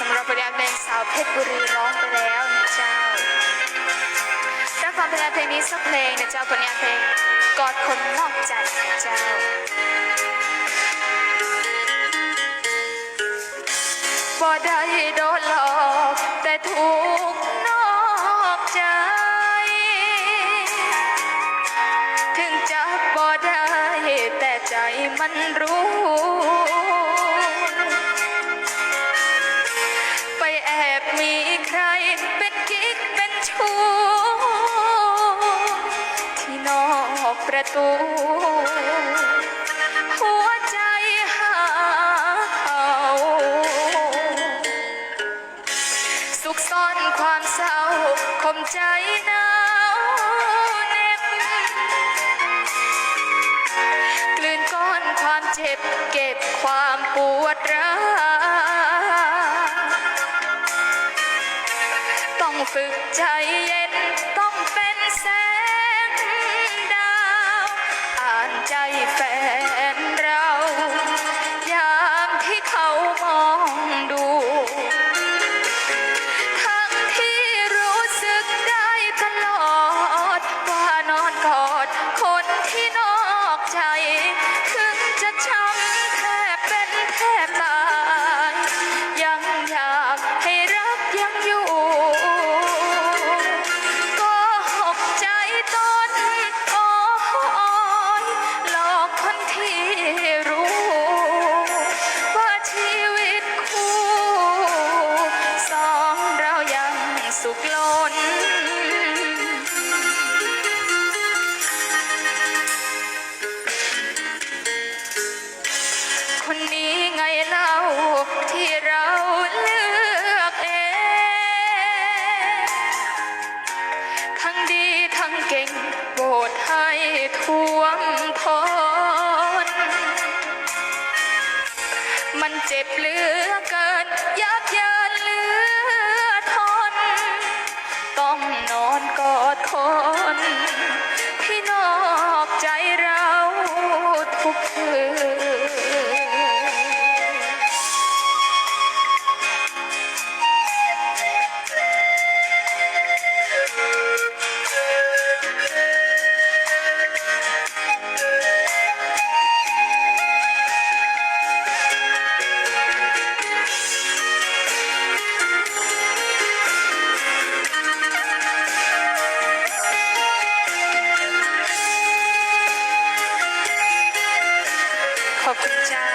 สำหรับผลงานเพลงสาวเพชรบุรีร้องไปแล้วนะเจ้ารับฟังผลงานเพลงนี้สักเพลงนะเจ้าผลงานเพลงกอดคนนอกใจนะเจ้าบ่ได้โดนหลอกแต่ถูกนอกใจ ถึงจับบ่ได้แต่ใจมันรู้ อกประตู หัวใจหาเอาสุขซ่อนความเศร้าคมใจหนาวเหน็บกลืนก้อนความเจ็บเก็บความปวดร้าวต้องฝึกใจเย็นต้องเป็นแสง อ่าน สุขล้น คนนี้ไงเล่าที่เราเลือกเอง ทั้งดีทั้งเก่งโบดให้ท่วมทนมันเจ็บเหลือเกินยับเยิน อ ขอ